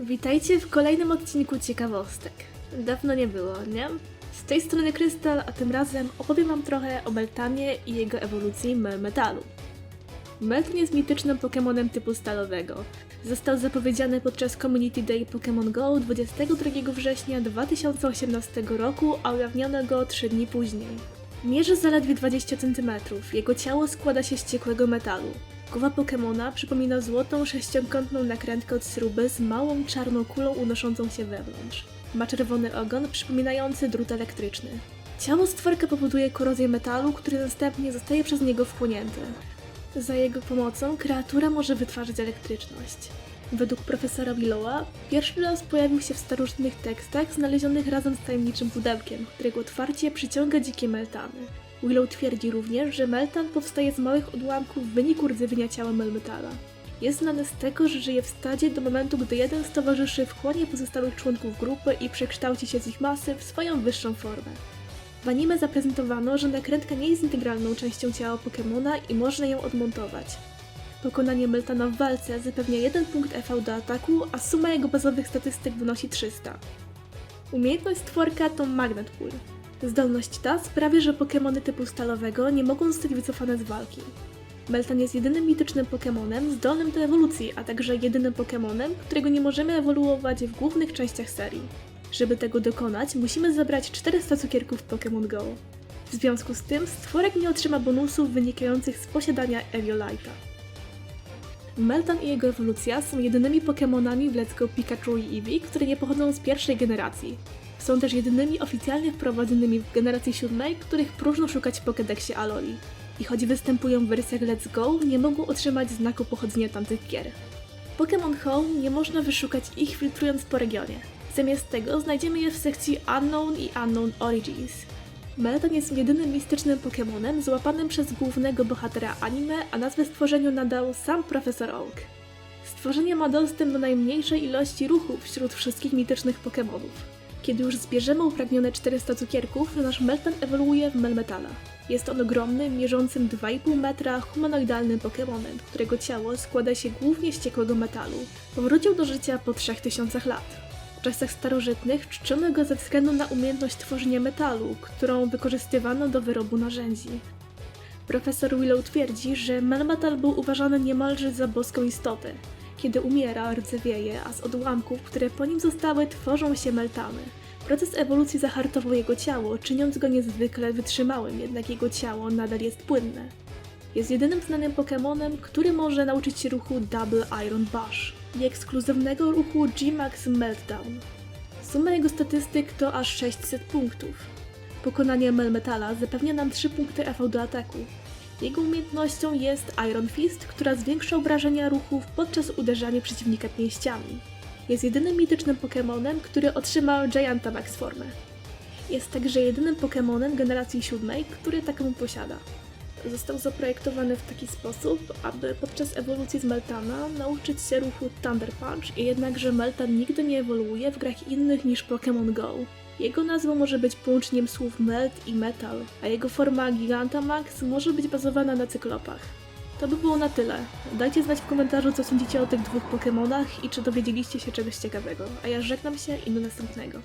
Witajcie w kolejnym odcinku ciekawostek. Dawno nie było, nie? Z tej strony Krystal, a tym razem opowiem wam trochę o Meltanie i jego ewolucji Melmetalu. Meltan jest mitycznym Pokemonem typu stalowego. Został zapowiedziany podczas Community Day Pokémon Go 22 września 2018 roku, a ujawniono go 3 dni później. Mierzy zaledwie 20 cm, jego ciało składa się z ciekłego metalu. Głowa Pokemona przypomina złotą sześciokątną nakrętkę od śruby z małą czarną kulą unoszącą się wewnątrz. Ma czerwony ogon przypominający drut elektryczny. Ciało stworka powoduje korozję metalu, który następnie zostaje przez niego wchłonięty. Za jego pomocą kreatura może wytwarzać elektryczność. Według profesora Willowa pierwszy raz pojawił się w starożytnych tekstach znalezionych razem z tajemniczym pudełkiem, którego otwarcie przyciąga dzikie meltany. Willow twierdzi również, że meltan powstaje z małych odłamków w wyniku rdzewienia ciała melmetala. Jest znany z tego, że żyje w stadzie do momentu, gdy jeden z towarzyszy wchłonie pozostałych członków grupy i przekształci się z ich masy w swoją wyższą formę. W anime zaprezentowano, że nakrętka nie jest integralną częścią ciała Pokemona i można ją odmontować. Pokonanie Meltana w walce zapewnia 1 punkt EV do ataku, a suma jego bazowych statystyk wynosi 300. Umiejętność stworka to Magnet Pull. Zdolność ta sprawia, że Pokemony typu stalowego nie mogą zostać wycofane z walki. Meltan jest jedynym mitycznym Pokemonem zdolnym do ewolucji, a także jedynym Pokemonem, którego nie możemy ewoluować w głównych częściach serii. Żeby tego dokonać, musimy zebrać 400 cukierków Pokémon Go. W związku z tym stworek nie otrzyma bonusów wynikających z posiadania Eviolite'a. Meltan i jego ewolucja są jedynymi Pokémonami w Let's Go Pikachu i Eevee, które nie pochodzą z pierwszej generacji. Są też jedynymi oficjalnie wprowadzonymi w generacji siódmej, których próżno szukać w Pokédexie Aloli. I choć występują w wersjach Let's Go, nie mogą otrzymać znaku pochodzenia tamtych gier. W Pokémon Home nie można wyszukać ich filtrując po regionie. Zamiast tego znajdziemy je w sekcji Unknown i Unknown Origins. Meltan jest jedynym mistycznym Pokemonem złapanym przez głównego bohatera anime, a nazwę stworzeniu nadał sam Profesor Oak. Stworzenie ma dostęp do najmniejszej ilości ruchu wśród wszystkich mitycznych Pokemonów. Kiedy już zbierzemy upragnione 400 cukierków, nasz Meltan ewoluuje w Melmetala. Jest on ogromnym, mierzącym 2,5 metra humanoidalnym Pokemonem, którego ciało składa się głównie z ciekłego metalu. Powrócił do życia po 3000 lat. W czasach starożytnych czczono go ze względu na umiejętność tworzenia metalu, którą wykorzystywano do wyrobu narzędzi. Profesor Willow twierdzi, że Melmetal był uważany niemalże za boską istotę. Kiedy umiera, rdzewieje, a z odłamków, które po nim zostały, tworzą się meltany. Proces ewolucji zahartował jego ciało, czyniąc go niezwykle wytrzymałym, jednak jego ciało nadal jest płynne. Jest jedynym znanym Pokemonem, który może nauczyć się ruchu Double Iron Bash i ekskluzywnego ruchu G-Max Meltdown. Suma jego statystyk to aż 600 punktów. Pokonanie Melmetala zapewnia nam 3 punkty EV do ataku. Jego umiejętnością jest Iron Fist, która zwiększa obrażenia ruchów podczas uderzania przeciwnika pięściami. Jest jedynym mitycznym Pokemonem, który otrzymał Gigantamax formę. Jest także jedynym Pokemonem generacji siódmej, który taką posiada. Został zaprojektowany w taki sposób, aby podczas ewolucji z Meltana nauczyć się ruchu Thunder Punch, jednakże Meltan nigdy nie ewoluuje w grach innych niż Pokémon Go. Jego nazwa może być połączeniem słów Melt i Metal, a jego forma Gigantamax może być bazowana na cyklopach. To by było na tyle. Dajcie znać w komentarzu, co sądzicie o tych dwóch Pokémonach i czy dowiedzieliście się czegoś ciekawego. A ja żegnam się i do następnego.